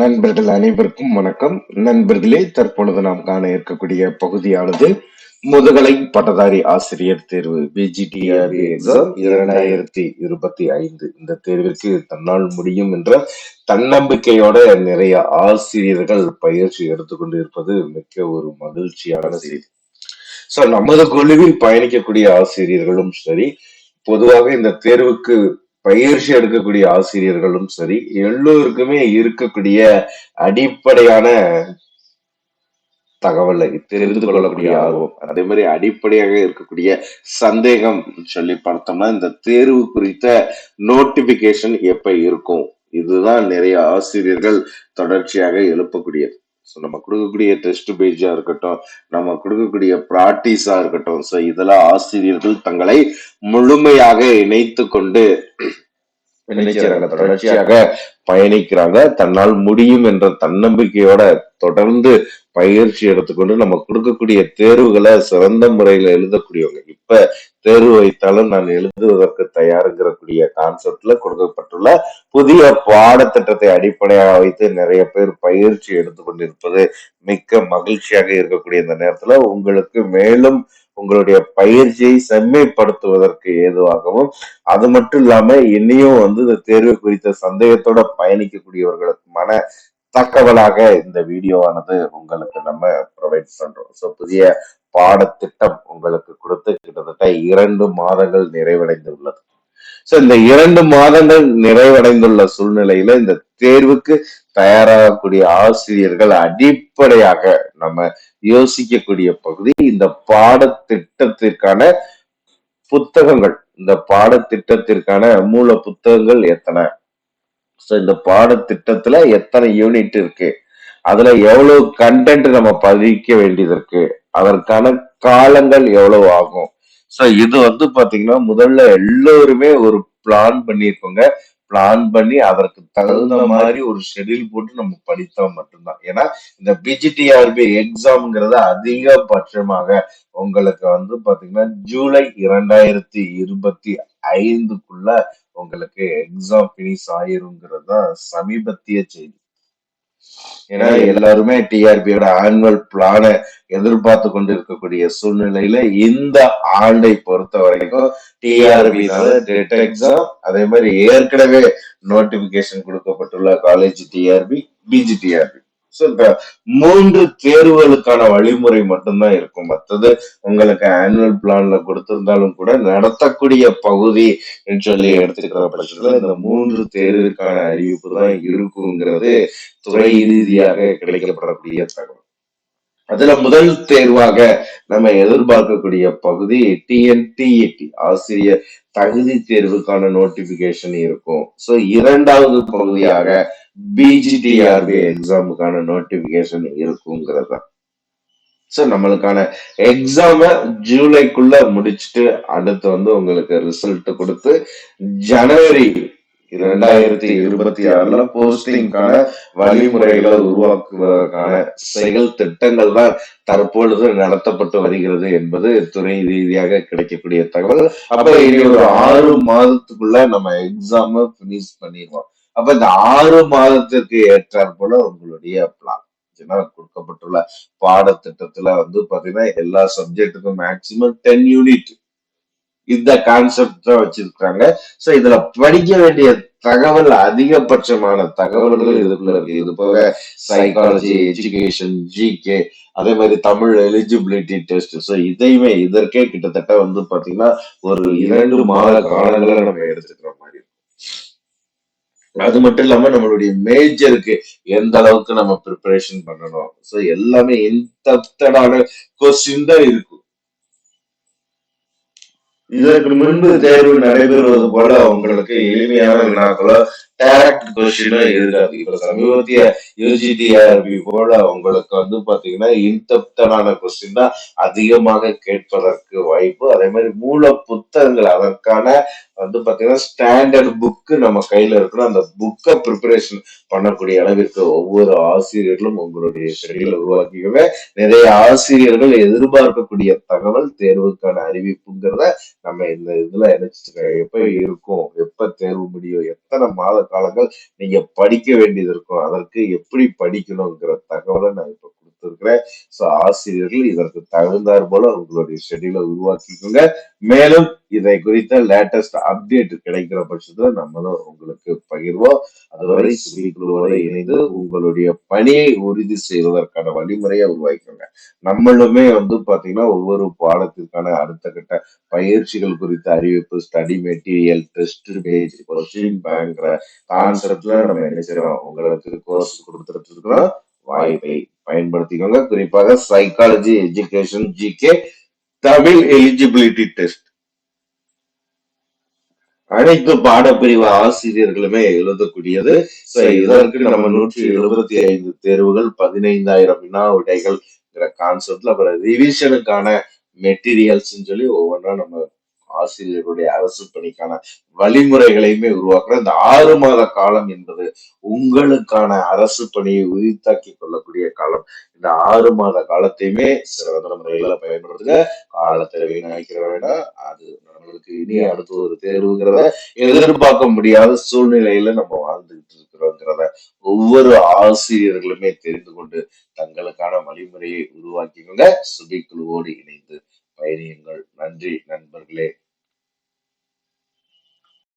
நண்பர்கள் அனைவருக்கும் வணக்கம். நண்பர்களே தற்பொழுது நாம் காண இருக்கக்கூடிய பகுதியானது முதுகலை பட்டதாரி ஆசிரியர் தேர்வு பிஜிடிஆர்பி எக்ஸாம் இரண்டாயிரத்தி இருபத்தி ஐந்து. இந்த தேர்விற்கு தன்னால் முடியும் என்ற தன்னம்பிக்கையோட நிறைய ஆசிரியர்கள் பயிற்சி எடுத்துக்கொண்டு இருப்பது மிக்க ஒரு மகிழ்ச்சியான செய்தி. சோ நமது குழுவில் பயணிக்கக்கூடிய ஆசிரியர்களும் சரி பொதுவாக இந்த தேர்வுக்கு பயிற்சி எடுக்கக்கூடிய ஆசிரியர்களும் சரி எல்லோருக்குமே இருக்கக்கூடிய அடிப்படையான தகவலை தெரிந்து கொள்ளக்கூடிய ஆர்வம் அதே மாதிரி அடிப்படையாக இருக்கக்கூடிய சந்தேகம் சொல்லி பார்த்தோம்னா இந்த தேர்வு குறித்த நோட்டிபிகேஷன் எப்ப இருக்கும்? இதுதான் நிறைய ஆசிரியர்கள் தொடர்ச்சியாக எழுப்பக்கூடியது. ஸோ நம்ம கொடுக்கக்கூடிய டெஸ்ட் பேஜாக இருக்கட்டும் நம்ம கொடுக்கக்கூடிய ப்ராக்டிஸாக இருக்கட்டும் ஸோ இதெல்லாம் ஆசிரியர்கள் தங்களை முழுமையாக இணைத்து கொண்டு தொடர்ச்சியாக பயணிக்கிறாங்க. தன்னால் முடியும் என்ற தன்னம்பிக்கையோட தொடர்ந்து பயிற்சி எடுத்துக்கொண்டு நம்ம கொடுக்கக்கூடிய தேர்வுகளை சிறந்த முறையில எழுதக்கூடியவங்க. இப்ப தேர்வு வைத்தாலும் நான் எழுதுவதற்கு தயாருங்கிறக்கூடிய கான்செப்ட்ல கொடுக்கப்பட்டுள்ள புதிய பாடத்திட்டத்தை அடிப்படையாக வைத்து நிறைய பேர் பயிற்சி எடுத்துக்கொண்டிருப்பது மிக்க மகிழ்ச்சியாக இருக்கக்கூடிய இந்த நேரத்துல உங்களுக்கு மேலும் உங்களுடைய பயிற்சியை செம்மைப்படுத்துவதற்கு ஏதுவாகவும் அது மட்டும் இல்லாம இன்னையும் வந்து இந்த தேர்வு குறித்த சந்தேகத்தோட பயணிக்கக்கூடியவர்களுக்கு மன தகவலாக இந்த வீடியோவானது உங்களுக்கு நம்ம ப்ரொவைட் பண்றோம். ஸோ புதிய பாடத்திட்டம் உங்களுக்கு கொடுத்து கிட்டத்தட்ட இரண்டு மாதங்கள் நிறைவடைந்துள்ளது. ஸோ இந்த இரண்டு மாதங்கள் நிறைவடைந்துள்ள சூழ்நிலையில இந்த தேர்வுக்கு தயாராகக்கூடிய ஆசிரியர்கள் அடிப்படையாக நம்ம யோசிக்கக்கூடிய பகுதி இந்த பாடத்திட்டத்திற்கான புத்தகங்கள். இந்த பாடத்திட்டத்திற்கான மூல புத்தகங்கள் எத்தனை? ஸோ இந்த பாடத்திட்டத்துல எத்தனை யூனிட் இருக்கு? அதுல எவ்வளவு கண்டென்ட் நம்ம பதிக்க வேண்டியது இருக்கு? அதற்கான காலங்கள் எவ்வளவு ஆகும்? ஸோ இது வந்து பாத்தீங்கன்னா முதல்ல எல்லோருமே ஒரு பிளான் பண்ணியிருக்கோங்க. பிளான் பண்ணி அதற்கு தகுந்த மாதிரி ஒரு ஷெட்யூல் போட்டு நம்ம படித்தா மட்டும்தான். ஏன்னா இந்த பிஜிடிஆர்பி எக்ஸாம்ங்கிறது அதிகபட்சமாக உங்களுக்கு வந்து பாத்தீங்கன்னா ஜூலை இரண்டாயிரத்தி இருபத்தி ஐந்துக்குள்ள உங்களுக்கு எக்ஸாம் பினிஷ் ஆயிருங்கிறது தான் சமீபத்திய செய்தி. ஏன்னா எல்லாருமே டிஆர்பியோட ஆனுவல் பிளான எதிர்பார்த்து கொண்டு இருக்கக்கூடிய சூழ்நிலையில இந்த ஆண்டை பொறுத்த வரைக்கும் டிஆர்பி டெட் எக்ஸாம் அதே மாதிரி ஏற்கனவே நோட்டிபிகேஷன் கொடுக்கப்பட்டுள்ள காலேஜ் டிஆர்பி பிஜிடிஆர்பி ஸோ இந்த மூன்று தேர்வுகளுக்கான வழிமுறை மட்டும்தான் இருக்கும். மற்றது உங்களுக்கு ஆனுவல் பிளான்ல கொடுத்திருந்தாலும் கூட நடத்தக்கூடிய பகுதி சொல்லி எடுத்துக்கிற பட்சத்துல இந்த மூன்று தேர்வுக்கான அறிவிப்பு தான் இருக்குங்கிறது துறை ரீதியாக கிடைக்கப்படக்கூடிய தகவல். அதுல முதல் தேர்வாக நம்ம எதிர்பார்க்கக்கூடிய பகுதி டிஎன்டிஇடி ஆசிரியர் தகுதி தேர்வுக்கான நோட்டிபிகேஷன் இருக்கும். சோ இரண்டாவது பகுதியாக பிஜிடிஆர்பி எக்ஸாமுக்கான நோட்டிபிகேஷன் இருக்குங்கிறதா? ஸோ நம்மளுக்கான எக்ஸாமை ஜூலைக்குள்ள முடிச்சுட்டு அடுத்து வந்து உங்களுக்கு ரிசல்ட் கொடுத்து ஜனவரி இரண்டாயிரத்தி இருபத்தி ஆறுல போஸ்டிங்கான வழிமுறைகளை உருவாக்குவதற்கான செயல் திட்டங்கள் தான் தற்பொழுது நடத்தப்பட்டு வருகிறது என்பது துறை ரீதியாக கிடைக்கக்கூடிய தகவல். அப்ப இனி ஒரு ஆறு மாதத்துக்குள்ள நம்ம எக்ஸாம பினிஷ் பண்ணிடுவோம் அப்ப இந்த ஆறு மாதத்திற்கு ஏற்றாற் போல உங்களுடைய பிளான் கொடுக்கப்பட்டுள்ள பாடத்திட்டத்துல வந்து பாத்தீங்கன்னா எல்லா சப்ஜெக்டுக்கும் மேக்சிமம் டென் யூனிட் இந்த கான்செப்ட் தான் வச்சிருக்காங்க சோ இதுல படிக்க வேண்டிய தகவல் அதிகபட்சமான தகவல்கள் இதுக்குள்ள இருக்கு. இது போக சைக்காலஜி எஜுகேஷன் ஜிகே அதே மாதிரி தமிழ் எலிஜிபிலிட்டி டெஸ்ட் ஸோ இதையுமே இதற்கே கிட்டத்தட்ட வந்து பாத்தீங்கன்னா ஒரு இரண்டு மாத காலங்களை நம்ம எடுத்துக்கிறோம். அது மட்டும் இல்லாம நம்மளுடைய மேஜருக்கு எந்த அளவுக்கு நம்ம ப்ரிப்பரேஷன் பண்ணணும்? ஸோ எல்லாமே இன்டெப்டடான கொஸ்டின் தான் இருக்கும். இதற்கு முன்பு தேர்வு நடைபெறுவது போல உங்களுக்கு எளிமையான வினாக்களோ டைரக்ட் கொஸ்டினும் இருக்காது இப்ப சமீபத்திய யூஜிடிஆர்பி போல உங்களுக்கு வந்து பாத்தீங்கன்னா இன்டெப்தனான கொஸ்டின் தான் அதிகமாக கேட்பதற்கு வாய்ப்பு. அதே மாதிரி மூல புத்தகங்கள் அதற்கான வந்து பாத்தீங்கன்னா ஸ்டாண்டர்ட் புக்கு நம்ம கையில இருக்கணும். அந்த புக்கை ப்ரிப்பரேஷன் பண்ணக்கூடிய அளவிற்கு ஒவ்வொரு ஆசிரியர்களும் உங்களுடைய ஷெடியூல உருவாக்கிக்கவே நிறைய ஆசிரியர்கள் எதிர்பார்க்கக்கூடிய தகவல் தேர்வுக்கான அறிவிப்புங்கிறத நம்ம இந்த இதுல நினைச்சிட்டு எப்ப இருக்கும் எப்ப தேர்வு முடியும் எத்தனை மாதம் காலங்கள் நீங்க படிக்க வேண்டியது இருக்கும். அதற்கு எப்படி படிக்கணுங்கிற தகவலை நான் இப்ப கொடுத்திருக்கிறேன் சோ ஆசிரியர்கள் இதற்கு தகுந்தாற் போல உங்களுடைய ஷெடியூலை உருவாக்கிக்கோங்க. மேலும் இதை குறித்த லேட்டஸ்ட் அப்டேட் கிடைக்கிற பட்சத்துல நம்மளும் உங்களுக்கு பகிர்வோம். அதுவரை சுபிக்குழுவோட இணைந்து உங்களுடைய பணியை உறுதி செய்வதற்கான வழிமுறையை உருவாக்கிக்கோங்க. நம்மளுமே வந்து பாத்தீங்கன்னா ஒவ்வொரு பாடத்திற்கான அடுத்த கட்ட பயிற்சிகள் குறித்த அறிவிப்பு study material test page question பேங்கிற கான்செப்ட்ல நம்ம என்ன செய்றோம் உங்களுக்கு கோர்ஸ் கொடுத்துட்டு இருக்கிறோம். வாய்ப்பை பயன்படுத்திக்கோங்க. குறிப்பாக psychology education GK Tamil eligibility test அனைத்து பாடப்பிரிவு ஆசிரியர்களுமே எழுதக்கூடியது. இதற்கு நம்ம நூற்றி எழுபத்தி ஐந்து தேர்வுகள் பதினைந்தாயிரம் வினா விடைகள் கான்செப்ட்ல அப்புறம் ரிவிஷனுக்கான மெட்டீரியல்ஸ் சொல்லி ஒவ்வொன்றா நம்ம ஆசிரியர்களுடைய அரசு பணிக்கான வழிமுறைகளையுமே உருவாக்குற இந்த ஆறு மாத காலம் என்பது உங்களுக்கான அரசு பணியை உரித்தாக்கி கொள்ளக்கூடிய காலம். இந்த ஆறு மாத காலத்தையுமே சிறந்த முறைகளை பயன்படுத்துங்க. காலத்தை வீணாக்கிற வேண்டாம் அது நம்மளுக்கு இனி அடுத்த ஒரு தேர்வுங்கிறத எதிர்பார்க்க முடியாத சூழ்நிலையில நம்ம வாழ்ந்துகிட்டு இருக்கிறோங்கிறத ஒவ்வொரு ஆசிரியர்களுமே தெரிந்து கொண்டு தங்களுக்கான வழிமுறையை உருவாக்கிக்கோங்க. சுபிக்குழுவோடு இணைந்து பயணியுங்கள். நன்றி நண்பர்களே.